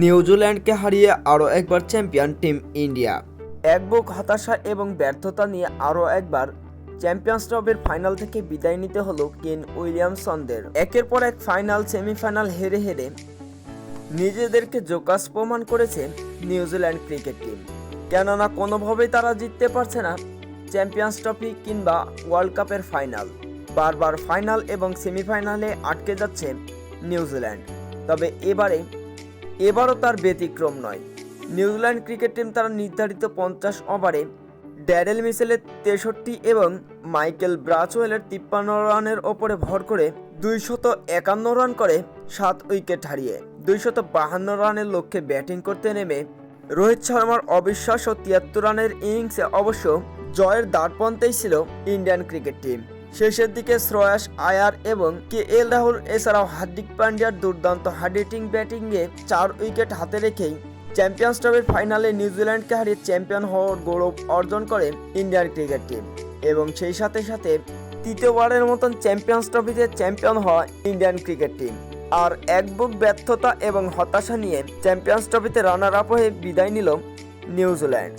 নিউজিল্যান্ডকে হারিয়ে আরও একবার চ্যাম্পিয়ন টিম ইন্ডিয়া। এক বুক হতাশা এবং ব্যর্থতা নিয়ে আরও একবার চ্যাম্পিয়ন্স ট্রফির ফাইনাল থেকে বিদায় নিতে হলো কেন উইলিয়ামসনদের। একের পর এক ফাইনাল, সেমিফাইনাল হেরে হেরে নিজেদেরকে জোকাস প্রমাণ করেছে নিউজিল্যান্ড ক্রিকেট টিম। কেননা কোনোভাবেই তারা জিততে পারছে না চ্যাম্পিয়ন্স ট্রফি কিংবা ওয়ার্ল্ড কাপের ফাইনাল। বারবার ফাইনাল এবং সেমিফাইনালে আটকে যাচ্ছে নিউজিল্যান্ড। তবে এবারে এবারও তার ব্যতিক্রম নয়। নিউজিল্যান্ড ক্রিকেট টিম তারা নির্ধারিত পঞ্চাশ ওভারে ড্যারেল মিসেলের তেষট্টি এবং মাইকেল ব্রাচওয়েলের তিপ্পান্ন রানের ওপরে ভর করে দুইশত একান্ন রান করে সাত উইকেট হারিয়ে। দুইশত বাহান্ন রানের লক্ষ্যে ব্যাটিং করতে নেমে রোহিত শর্মার অবিশ্বাস্য তিয়াত্তর রানের ইনিংসে অবশ্য জয়ের দ্বারপন্থেই ছিল ইন্ডিয়ান ক্রিকেট টিম। শেষের দিকে শ্রয়াস আয়ার এবং কে এল রাহুল, এছাড়াও হার্দিক পান্ডিয়ার দুর্দান্ত হার্ডিটিং ব্যাটিংয়ে চার উইকেট হাতে রেখেই চ্যাম্পিয়ন্স ট্রফির ফাইনালে নিউজিল্যান্ডকে হারিয়ে চ্যাম্পিয়ন হওয়ার গৌরব অর্জন করে ইন্ডিয়ান ক্রিকেট টিম। এবং সেই সাথে সাথে তৃতীয়বারের মতন চ্যাম্পিয়ন্স ট্রফিতে চ্যাম্পিয়ন হয় ইন্ডিয়ান ক্রিকেট টিম। আর এক বুক ব্যর্থতা এবং হতাশা নিয়ে চ্যাম্পিয়ন্স ট্রফিতে রানার আপ হয়ে বিদায় নিল নিউজিল্যান্ড।